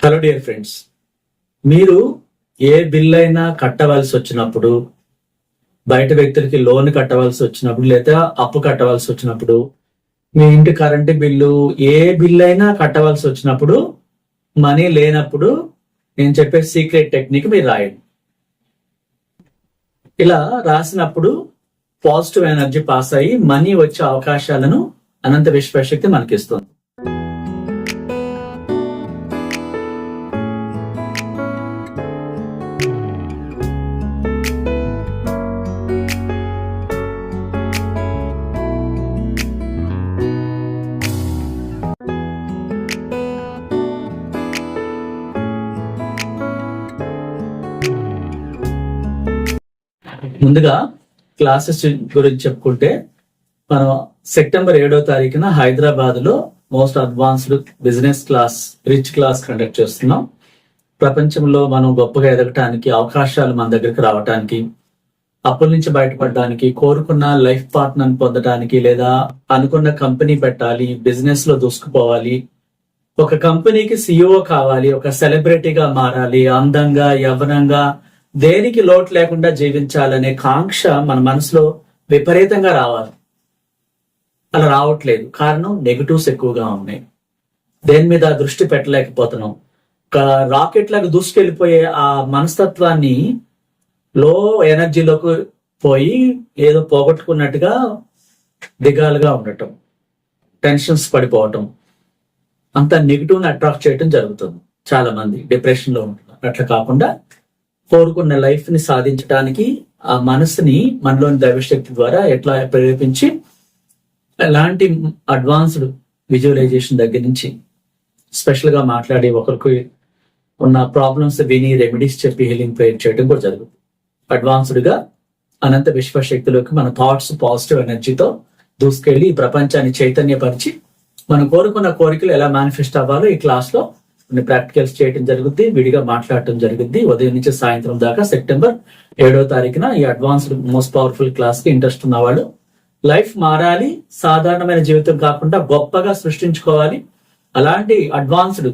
Hello dear friends మీరు ఏ bill అయినా కట్టవలసి వచ్చినప్పుడు బయట వ్యక్తులకి లోన్ కట్టవలసి వచ్చినప్పుడు లేదా అప్పు కట్టవలసి వచ్చినప్పుడు మీ ఇంటి కరెంటు బిల్లు ఏ బిల్ అయినా కట్టవలసి వచ్చినప్పుడు మనీ లేనప్పుడు నేను చెప్పే సీక్రెట్ టెక్నిక్ మీరు రాయండి. ఇలా రాసినప్పుడు పాజిటివ్ ఎనర్జీ పాస్ అయ్యి మనీ వచ్చే అవకాశాలను అనంత విశ్వశక్తి మనకిస్తుంది. ముందుగా క్లాసెస్ గురించి చెప్పుకుంటే మనం సెప్టెంబర్ ఏడో తారీఖున హైదరాబాద్లో most advanced business class rich class conduct చేస్తున్నాం. ప్రపంచంలో మనం గొప్పగా ఎదగటానికి అవకాశాలు మన దగ్గరికి రావటానికి అప్పుల నుంచి బయటపడడానికి కోరుకున్న లైఫ్ పార్ట్నర్ పొందడానికి లేదా అనుకున్న కంపెనీ పెట్టాలి బిజినెస్లో దూసుకుపోవాలి ఒక కంపెనీకి సిఇఓ కావాలి ఒక సెలబ్రిటీగా మారాలి అందంగా యవనంగా దేనికి లోటు లేకుండా జీవించాలనే కాంక్ష మన మనసులో విపరీతంగా రావాలి. అలా రావట్లేదు. కారణం నెగటివ్స్ ఎక్కువగా ఉన్నాయి. దేని మీద దృష్టి పెట్టలేకపోతున్నాం. రాకెట్ లాగా దూసుకెళ్ళిపోయే ఆ మనస్తత్వాన్ని లో ఎనర్జీలోకి పోయి ఏదో పోగొట్టుకున్నట్టుగా దిగాలుగా ఉండటం టెన్షన్స్ పడిపోవటం అంత నెగిటివ్ని అట్రాక్ట్ చేయటం జరుగుతుంది. చాలా మంది డిప్రెషన్లో ఉంటున్నారు. అట్లా కాకుండా కోరుకున్న లైఫ్ని సాధించడానికి ఆ మనసుని మనలోని దైవశక్తి ద్వారా ఎట్లా ప్రేరేపించి ఎలాంటి అడ్వాన్స్డ్ విజువలైజేషన్ దగ్గర నుంచి స్పెషల్గా మాట్లాడి ఒకరికి ఉన్న ప్రాబ్లమ్స్ విని రెమెడీస్ చెప్పి హీలింగ్ ప్రేయర్ చేయడం కూడా జరుగుతుంది. అడ్వాన్స్డ్గా అనంత విశ్వశక్తిలోకి మన థాట్స్ పాజిటివ్ ఎనర్జీతో దూసుకెళ్ళి ప్రపంచాన్ని చైతన్యపరిచి మనం కోరుకున్న కోరికలు ఎలా మేనిఫెస్ట్ అవ్వాలో ఈ క్లాస్లో కొన్ని ప్రాక్టికల్స్ చేయడం జరుగుద్ది విడిగా మాట్లాడటం జరుగుద్ది. ఉదయం నుంచి సాయంత్రం దాకా సెప్టెంబర్ ఏడో తారీఖున ఈ అడ్వాన్స్డ్ మోస్ట్ పవర్ఫుల్ క్లాస్కి ఇంట్రెస్ట్ ఉన్నవాళ్ళు లైఫ్ మారాలి సాధారణమైన జీవితం కాకుండా గొప్పగా సృష్టించుకోవాలి. అలాంటి అడ్వాన్స్డ్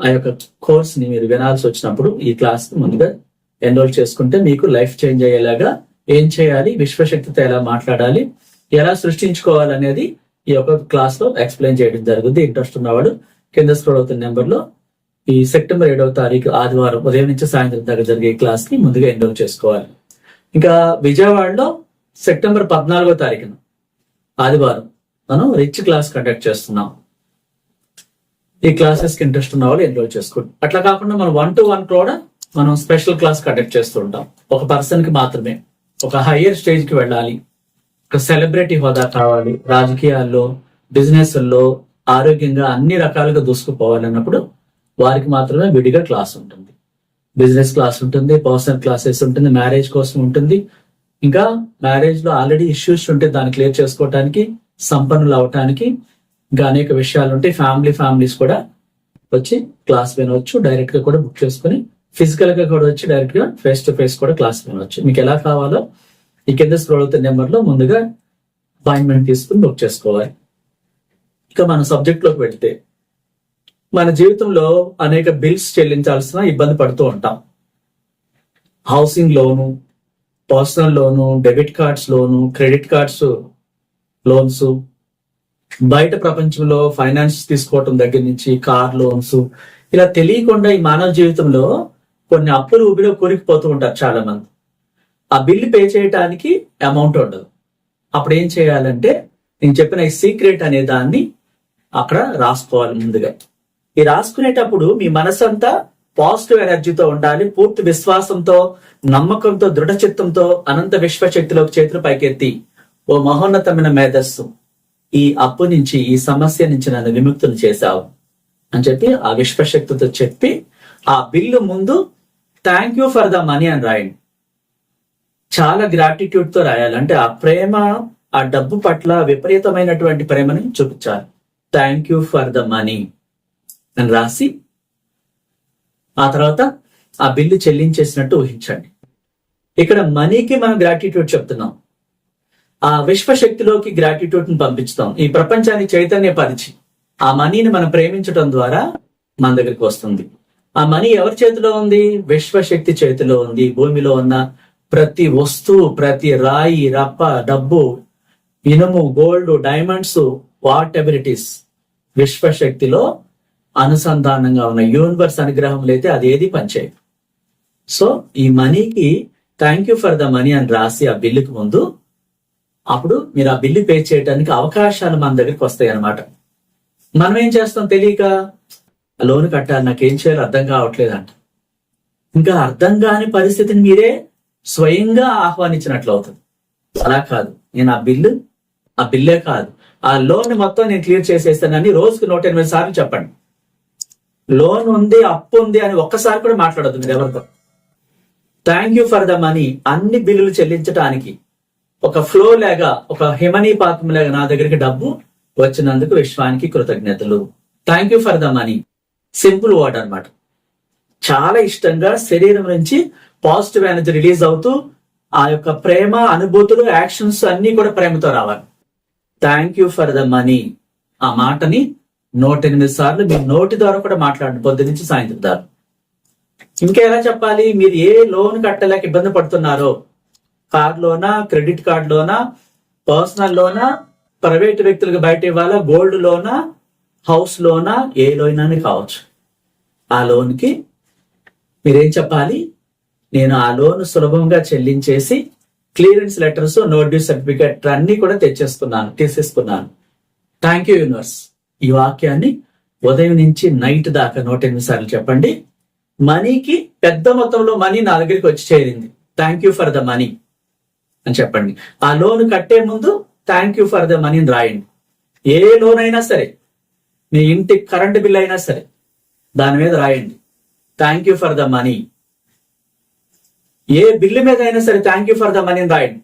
ఆ యొక్క కోర్స్ని మీరు వినాల్సి వచ్చినప్పుడు ఈ క్లాస్ ముందుగా ఎన్రోల్ చేసుకుంటే మీకు లైఫ్ చేంజ్ అయ్యేలాగా ఏం చేయాలి విశ్వశక్తితో ఎలా మాట్లాడాలి ఎలా సృష్టించుకోవాలి అనేది ఈ యొక్క క్లాస్లో ఎక్స్ప్లెయిన్ చేయడం జరుగుతుంది ఇంట్రెస్ట్ ఉన్నవాడు కింద స్క్రోల్ అవుతున్న నెంబర్లో ఈ సెప్టెంబర్ ఏడవ తారీఖు ఆదివారం ఉదయం నుంచి సాయంత్రం దాకా జరిగే క్లాస్కి ముందుగా ఎన్రోల్ చేసుకోవాలి. ఇంకా విజయవాడలో సెప్టెంబర్ పద్నాలుగో తారీఖున ఆదివారం మనం రిచ్ క్లాస్ కండక్ట్ చేస్తున్నాం. ఈ క్లాసెస్కి ఇంట్రెస్ట్ ఉన్న వాళ్ళు ఎన్రోల్ చేసుకోండి. అట్లా కాకుండా మనం వన్ టు వన్ కూడా మనం స్పెషల్ క్లాస్ కండక్ట్ చేస్తుంటాం ఒక పర్సన్కి మాత్రమే. ఒక హయ్యర్ స్టేజ్కి వెళ్ళాలి. ఒక సెలబ్రిటీ హోదా కావాలి. రాజకీయాల్లో బిజినెస్లో ఆరోగ్యంగా అన్ని రకాలుగా దూసుకుపోవాలన్నప్పుడు వారికి మాత్రమే విడిగా క్లాస్ ఉంటుంది. బిజినెస్ క్లాస్ ఉంటుంది పర్సనల్ క్లాసెస్ ఉంటుంది మ్యారేజ్ కోసం ఉంటుంది. ఇంకా మ్యారేజ్లో ఆల్రెడీ ఇష్యూస్ ఉంటే దాన్ని క్లియర్ చేసుకోవటానికి సంపన్నులు అవటానికి ఇంకా అనేక విషయాలు ఉంటాయి. ఫ్యామిలీ ఫ్యామిలీస్ కూడా వచ్చి క్లాస్ వినవచ్చు డైరెక్ట్గా కూడా బుక్ చేసుకుని ఫిజికల్గా కూడా వచ్చి డైరెక్ట్గా ఫేస్ టు ఫేస్ కూడా క్లాస్ వినవచ్చు. మీకు ఎలా కావాలో ఈ కింద స్క్రోల్ అవుతున్న నెంబర్లో ముందుగా అపాయింట్మెంట్ తీసుకుని బుక్ చేసుకోవాలి. ఇక మన సబ్జెక్ట్లోకి వెళ్తే మన జీవితంలో అనేక బిల్స్ చెల్లించాల్సిన ఇబ్బంది పడుతూ ఉంటాం. Housing loan personal loan debit cards loan credit cards loans బయట ప్రపంచంలో ఫైనాన్స్ తీసుకోవటం దగ్గర నుంచి కార్ లోన్స్ ఇలా తెలియకుండా ఈ మానవ జీవితంలో కొన్ని అప్పులు ఊబిలో కూరికిపోతూ ఉంటారు చాలా మంది ఆ బిల్లు పే చేయడానికి అమౌంట్ ఉండదు. అప్పుడు ఏం చేయాలంటే నేను చెప్పిన ఈ సీక్రెట్ అనే దాన్ని అక్కడ రాసుకోవాలి ముందుగా. ఈ రాసుకునేటప్పుడు మీ మనసంతా పాజిటివ్ ఎనర్జీతో ఉండాలి పూర్తి విశ్వాసంతో నమ్మకంతో దృఢ చిత్తంతో అనంత విశ్వశక్తిలోకి చేతులు పైకెత్తి ఓ మహోన్నతమైన మేధస్సు ఈ అప్పు నుంచి ఈ సమస్య నుంచి నన్ను విముక్తులు చేశావు అని చెప్పి ఆ విశ్వశక్తితో చెప్పి ఆ బిల్లు ముందు thank you for the money అని రాయండి. చాలా గ్రాటిట్యూడ్తో రాయాలి. అంటే ఆ ప్రేమ ఆ డబ్బు పట్ల విపరీతమైనటువంటి ప్రేమని చూపించాలి. Thank you for the money అని రాసి ఆ తర్వాత ఆ బిల్లు చెల్లించేసినట్టు ఊహించండి. ఇక్కడ మనీకి మనం గ్రాటిట్యూడ్ చెప్తున్నాం. ఆ విశ్వశక్తిలోకి గ్రాటిట్యూడ్ని పంపించుతాం ఈ ప్రపంచాన్ని చైతన్యపరిచి ఆ మనీని మనం ప్రేమించడం ద్వారా మన దగ్గరికి వస్తుంది. ఆ మనీ ఎవరి చేతిలో ఉంది? విశ్వశక్తి చేతిలో ఉంది. భూమిలో ఉన్న ప్రతి వస్తువు ప్రతి రాయి రప్ప డబ్బు ఇనుము gold diamonds whatever it is విశ్వశక్తిలో అనుసంధానంగా ఉన్న యూనివర్స్ అనుగ్రహములు అయితే అది ఏది పనిచేయదు. సో ఈ మనీకి thank you for the money అని రాసి ఆ బిల్లుకి ముందు అప్పుడు మీరు ఆ బిల్లు పే చేయడానికి అవకాశాలు మన దగ్గరికి వస్తాయి అన్నమాట. మనం ఏం చేస్తాం తెలియక? లోన్ కట్టాలి నాకేం చేయాలో అర్థం కావట్లేదు అంట ఇంకా అర్థం కాని పరిస్థితిని మీరే స్వయంగా ఆహ్వానించినట్లు అవుతుంది. అలా కాదు. నేను ఆ బిల్లు ఆ బిల్లే కాదు. ఆ లోన్ మొత్తం నేను క్లియర్ చేసేస్తానని రోజుకి నూట ఎనిమిది సార్లు చెప్పండి. లోన్ ఉంది అప్పు ఉంది అని ఒక్కసారి కూడా మాట్లాడద్దు మీరు ఎవరితో. Thank you for the money అన్ని బిల్లులు చెల్లించడానికి ఒక ఫ్లో లేగా ఒక హిమనీ పాత్రం లాగా నా దగ్గరికి డబ్బు వచ్చినందుకు విశ్వానికి కృతజ్ఞతలు. Thank you for the money simple word అన్నమాట. చాలా ఇష్టంగా శరీరం నుంచి పాజిటివ్ ఎనర్జీ రిలీజ్ అవుతూ ఆ యొక్క ప్రేమ అనుభూతులు యాక్షన్స్ అన్ని కూడా ప్రేమతో రావాలి. Thank you for the money ఆ మాటని నూట ఎనిమిది సార్లు మీ నోటి ద్వారా కూడా మాట్లాడండి. పొద్దు నుంచి సాయంత్రం దాకా. ఇంకా ఎలా చెప్పాలి? మీరు ఏ లోన్ కట్టలేక ఇబ్బంది పడుతున్నారో కార్ లోనా క్రెడిట్ కార్డ్ లోనా పర్సనల్ లోనా ప్రైవేట్ వ్యక్తులకు బయట ఇవ్వాలా గోల్డ్ లోనా హౌస్ లోనా ఏ లోన్ అని కావచ్చు. ఆ లోన్కి మీరేం చెప్పాలి? నేను ఆ లోన్ సులభంగా చెల్లించేసి clearance letters note due certificate అన్ని కూడా తెచ్చేసుకున్నాను తీసేసుకున్నాను. థ్యాంక్ యూ యూనివర్స్ ఈ వాక్యాన్ని ఉదయం నుంచి నైట్ దాకా నూట ఎనిమిది సార్లు చెప్పండి. మనీకి పెద్ద మొత్తంలో మనీ నా దగ్గరికి వచ్చి చేరింది. Thank you for the money అని చెప్పండి. ఆ లోన్ కట్టే ముందు థ్యాంక్ యూ ఫర్ ద మనీని రాయండి. ఏ లోన్ అయినా సరే మీ ఇంటి కరెంట్ బిల్ అయినా సరే దాని మీద రాయండి. Thank you for the money A bill మీద అయినా సరే thank you for the money రాయండి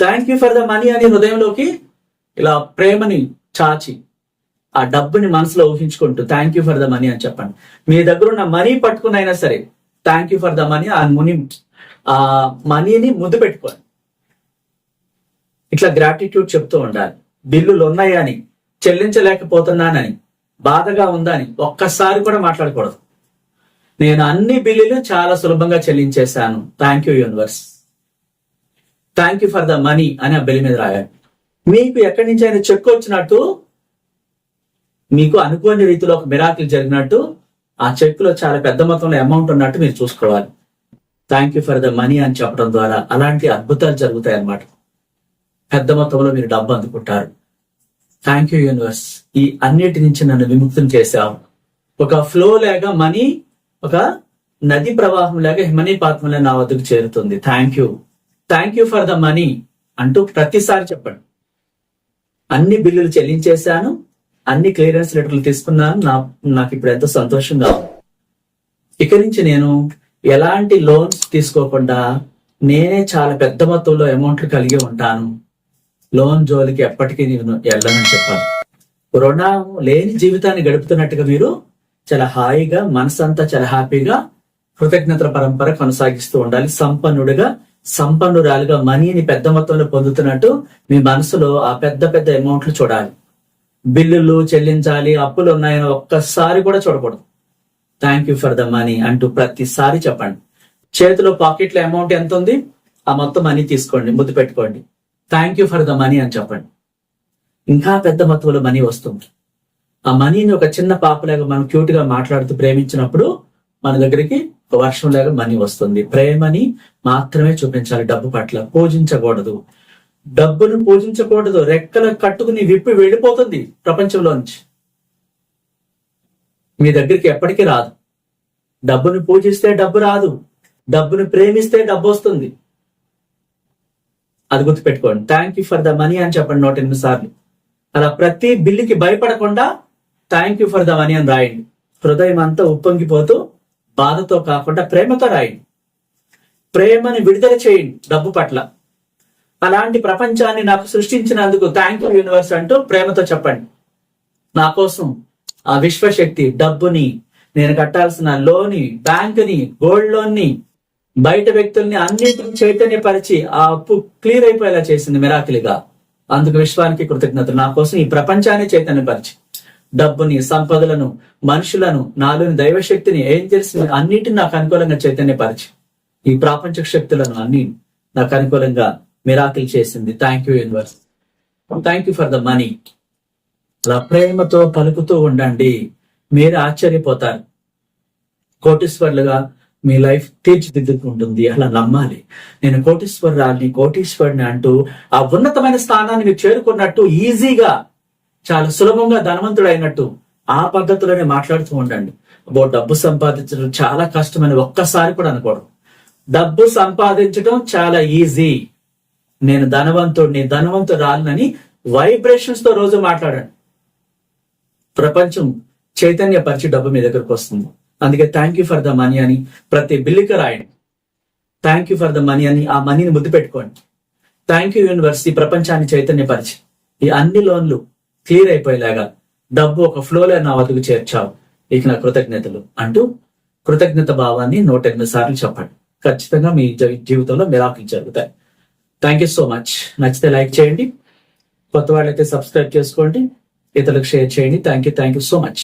thank you for the money అని హృదయంలోకి ఇలా ప్రేమని చాచి ఆ డబ్బుని మనసులో ఊహించుకుంటూ thank you for the money అని చెప్పండి. మీ దగ్గర ఉన్న మనీ పట్టుకుని అయినా సరే thank you for the money ఆ ముని ఆ మనీని ముద్దు పెట్టుకోండి ఇట్లా గ్రాటిట్యూడ్ చెప్తూ ఉండాలి. బిల్లులు ఉన్నాయని చెల్లించలేకపోతున్నానని బాధగా ఉందని ఒక్కసారి కూడా మాట్లాడకూడదు. నేను అన్ని బిల్లులు చాలా సులభంగా చెల్లించేశాను. Thank you universe thank you for the money అని ఆ బిల్ మీద రాయాలి. మీకు ఎక్కడి నుంచి అయినా చెక్ వచ్చినట్టు మీకు అనుకోని రీతిలో ఒక మిరాకిల్ జరిగినట్టు ఆ చెక్లో చాలా పెద్ద మొత్తంలో అమౌంట్ ఉన్నట్టు మీరు చూసుకోవాలి. Thank you for the money అని చెప్పడం ద్వారా అలాంటి అద్భుతాలు జరుగుతాయి అన్నమాట పెద్ద మొత్తంలో మీరు డబ్బు అందుకుంటారు. థ్యాంక్ యూ యూనివర్స్ ఈ అన్నిటి నుంచి నన్ను విముక్తం చేశావు. ఒక ఫ్లో లేక మనీ ఒక నది ప్రవాహం లాగా హిమనీ పాత్మలో నా వద్దకు చేరుతుంది. Thank you thank you for the money అంటూ ప్రతిసారి చెప్పండి. అన్ని బిల్లులు చెల్లించేశాను. అన్ని క్లియరెన్స్ లెటర్లు తీసుకున్నాను. నా నాకు ఇప్పుడు ఎంతో సంతోషంగా ఉంది. ఇక నుంచి నేను ఎలాంటి లోన్స్ తీసుకోకుండా నేనే చాలా పెద్ద మొత్తంలో అమౌంట్లు కలిగి ఉంటాను. లోన్ జోలికి ఎప్పటికీ నేను వెళ్ళనని చెప్పాను రుణం లేని జీవితాన్ని గడుపుతున్నట్టుగా మీరు చాలా హాయిగా మనసంతా చాలా హ్యాపీగా కృతజ్ఞతల పరంపర కొనసాగిస్తూ ఉండాలి. సంపన్నుడిగా సంపన్నురాలుగా మనీని పెద్ద మొత్తంలో పొందుతున్నట్టు మీ మనసులో ఆ పెద్ద పెద్ద అమౌంట్లు చూడాలి. బిల్లులు చెల్లించాలి అప్పులు ఉన్నాయని ఒక్కసారి కూడా చూడకూడదు. Thank you for the money అంటూ ప్రతిసారి చెప్పండి. చేతిలో పాకెట్లో అమౌంట్ ఎంత ఉంది? ఆ మొత్తం మనీ తీసుకోండి ముద్దు పెట్టుకోండి. Thank you for the money అని చెప్పండి. ఇంకా పెద్ద మొత్తంలో మనీ వస్తుంది. ఆ మనీని ఒక చిన్న పాపలాగా మనం క్యూట్గా మాట్లాడుతూ ప్రేమించినప్పుడు మన దగ్గరికి వర్షం లాగా మనీ వస్తుంది. ప్రేమని మాత్రమే చూపించాలి డబ్బు పట్ల. పూజించకూడదు. డబ్బును పూజించకూడదు. రెక్కల కట్టుకుని విప్పి వెళ్ళిపోతుంది ప్రపంచంలో నుంచి మీ దగ్గరికి ఎప్పటికీ రాదు. డబ్బును పూజిస్తే డబ్బు రాదు. డబ్బును ప్రేమిస్తే డబ్బు వస్తుంది. అది గుర్తుపెట్టుకోండి. Thank you for the money అని చెప్పండి నూట ఎనిమిది సార్లు. అలా ప్రతి బిల్లుకి భయపడకుండా thank you for the money అని రాయండి హృదయం అంతా ఉప్పొంగిపోతూ బాధతో కాకుండా ప్రేమతో రాయండి. ప్రేమని విడుదల చేయండి డబ్బు పట్ల. అలాంటి ప్రపంచాన్ని నాకు సృష్టించినందుకు థ్యాంక్ యూ యూనివర్స్ అంటూ ప్రేమతో చెప్పండి. నా కోసం ఆ విశ్వశక్తి డబ్బుని నేను కట్టాల్సిన లోని బ్యాంకుని గోల్డ్ లోన్ని బయట వ్యక్తుల్ని అన్నింటిని చైతన్యపరిచి ఆ అప్పు క్లియర్ అయిపోయేలా చేసింది మిరాకిలిగా అందుకు విశ్వానికి కృతజ్ఞతలు. నా కోసం ఈ ప్రపంచాన్ని చైతన్యపరిచి. డబ్బుని సంపదలను మనుషులను నాలోని దైవశక్తిని ఏం తెలిసి అన్నిటిని నాకు అనుకూలంగా చైతన్యపరిచి. ఈ ప్రాపంచక శక్తులను అన్ని నాకు అనుకూలంగా మిరాకిల్ చేసింది. Thank you universe thank you for the money అలా ప్రేమతో పలుకుతూ ఉండండి. మీరు ఆశ్చర్యపోతారు. కోటీశ్వర్లుగా మీ లైఫ్ తీర్చిదిద్దుకుంటుంది. అలా నమ్మాలి. నేను కోటీశ్వరరాల్ని కోటీశ్వరుని అంటూ ఆ ఉన్నతమైన స్థానాన్ని మీరు చేరుకున్నట్టు ఈజీగా చాలా సులభంగా ధనవంతుడైనట్టు ఆ పద్ధతిలోనే మాట్లాడుతూ ఉండండి. అబ్బో డబ్బు సంపాదించడం చాలా కష్టమని ఒక్కసారి కూడా అనుకోవడం డబ్బు సంపాదించడం చాలా ఈజీ. నేను ధనవంతుడిని ధనవంతురాలనని వైబ్రేషన్స్తో రోజు మాట్లాడండి. ప్రపంచం చైతన్యపరిచి డబ్బు మీ దగ్గరకు వస్తుంది. అందుకే thank you for the money అని ప్రతి బిల్లుకి రాయండి. Thank you for the money అని ఆ మనీని ముద్దు పెట్టుకోండి. థ్యాంక్ యూ యూనివర్సిటీ ప్రపంచాన్ని చైతన్యపరిచి. ఈ అన్ని లోన్లు క్లియర్ అయిపోయేలాగా డబ్బు ఒక ఫ్లోలో నా వద్దకు చేర్చావు. ఇక నా కృతజ్ఞతలు అంటూ కృతజ్ఞత భావాన్ని నూట ఎనిమిది సార్లు చెప్పండి. ఖచ్చితంగా మీ జీవితంలో మిరాకులు జరుగుతాయి. థ్యాంక్ యూ సో మచ్ నచ్చితే లైక్ చేయండి. కొత్త వాళ్ళైతే సబ్స్క్రైబ్ చేసుకోండి. ఇతరులకు షేర్ చేయండి. Thank you thank you so much